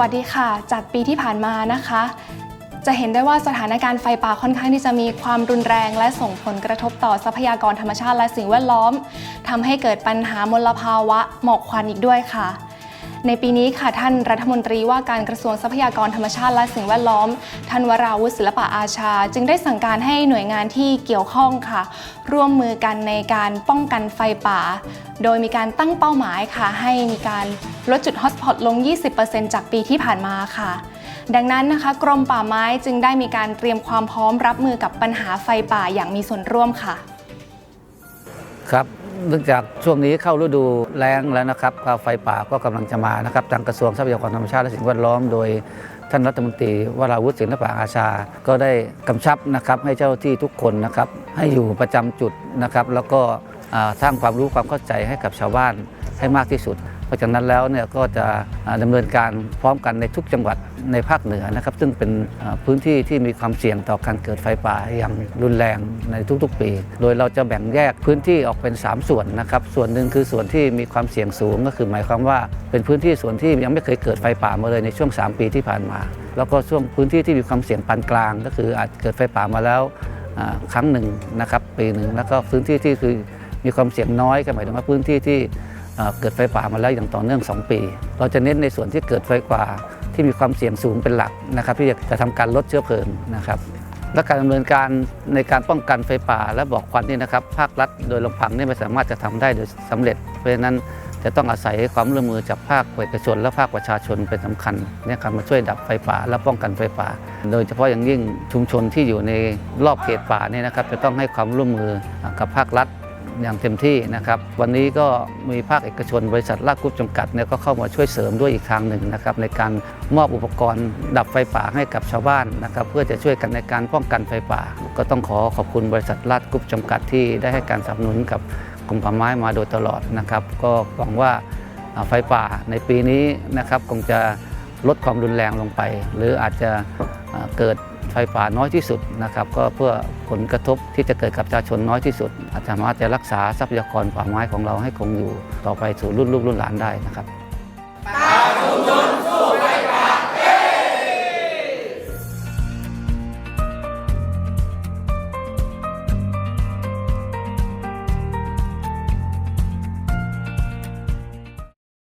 วัสดีค่ะ จากปีที่ผ่านมานะคะ จะเห็นได้ว่าสถานการณ์ไฟป่าค่อนข้างที่จะมีความรุนแรงและส่งผลกระทบต่อทรัพยากรธรรมชาติและสิ่งแวดล้อมทำให้เกิดปัญหามลภาวะหมอกควันอีกด้วยค่ะ ในปีนี้ค่ะท่านรัฐมนตรีว่าการกระทรวงทรัพยากรธรรมชาติและสิ่งแวดล้อมท่านวราวุฒิศิลปะอาชา จึงได้สั่งการให้หน่วยงานที่เกี่ยวข้องค่ะ ร่วมมือกันในการป้องกันไฟป่า โดยมีการตั้งเป้าหมายค่ะ ให้มีการลดจุดฮอตสปอตลง 20%จากปีที่ผ่านมาค่ะ ดังนั้นนะคะกรมป่าไม้จึงได้มีการเตรียมความพร้อมรับมือกับปัญหาไฟป่าอย่างมีส่วนร่วมค่ะ ครับ เนื่องจากช่วงนี้เข้าฤดูแล้งแล้วนะครับก็ไฟป่าก็กำลังจะมานะครับทางกระทรวงทรัพยากรธรรมชาติและสิ่งแวดล้อมโดยท่านรัฐมนตรีวราวุฒิศิลปะอาชา ก็ได้กำชับนะครับให้เจ้าที่ทุกคนนะครับให้อยู่ประจำจุดนะครับ แล้วก็สร้างความรู้ความเข้าใจให้กับชาวบ้านให้มากที่สุด เพราะฉะนั้นแล้วเนี่ยก็จะอ่าดำเนินการพร้อมกันในทุกจังหวัดในภาคเหนือนะครับ ซึ่งเป็นพื้นที่ที่มีความเสี่ยงต่อการเกิดไฟป่าอย่างรุนแรงในทุกๆปี โดยเราจะแบ่งแยกพื้นที่ออกเป็น 3 ส่วนนะครับ ส่วนหนึ่งคือส่วนที่มีความเสี่ยงสูงก็คือ หมายความว่าเป็นพื้นที่ส่วนที่ยังไม่เคยเกิดไฟป่ามาเลยในช่วง 3 ปีที่ผ่านมา แล้วก็ช่วงพื้นที่ที่มีความเสี่ยงปานกลาง ก็คืออาจเกิดไฟป่ามาแล้วครั้งหนึ่งนะครับปีหนึ่งแล้วก็พื้นที่ที่คือมีความเสี่ยงน้อยก็หมายถึงว่าพื้นที่ที่ เกิดไฟป่ามาแล้วอย่างต่อเนื่อง 2 ปี เราจะเน้นในส่วนที่เกิดไฟป่าที่มีความเสี่ยงสูงเป็นหลักนะครับที่จะทำการลดเชื้อเพลิงนะครับและการดำเนินการในการป้องกันไฟป่าและบอกควันนี่นะครับภาครัฐโดยลำพังนี่ไม่สามารถจะทำได้โดยสำเร็จ เพราะฉะนั้นจะต้องอาศัยความร่วมมือจากภาคเอกชน และภาคประชาชนเป็นสำคัญในการมาช่วยดับไฟป่าและป้องกันไฟป่า โดยเฉพาะอย่างยิ่งชุมชนที่อยู่ในรอบเขตป่านี่นะครับจะต้องให้ความร่วมมือกับภาครัฐ อย่างเต็มที่นะครับ วันนี้ก็มีภาคเอกชนบริษัทลากกรุ๊ปจำกัดเนี่ยก็เข้ามาช่วยเสริมด้วยอีกทางหนึ่งนะครับในการมอบอุปกรณ์ดับไฟป่าให้กับชาวบ้านนะครับเพื่อจะช่วยกันในการป้องกันไฟป่า ก็ต้องขอขอบคุณบริษัทลาดกรุ๊ปจำกัดที่ได้ให้การสนับสนุนกับกรมป่าไม้มาโดยตลอดนะครับ ก็หวังว่าไฟป่าในปีนี้นะครับคงจะลดความรุนแรงลงไป หรืออาจจะเกิด ไฟป่าน้อยที่สุดนะครับ ก็เพื่อผลกระทบที่จะเกิดกับประชาชนน้อยที่สุดอาจจะสามารถจะรักษาทรัพยากรป่าไม้ของเราให้คงอยู่ ต่อไปสู่รุ่นลูกรุ่นหลานได้นะครับป่าชุมชน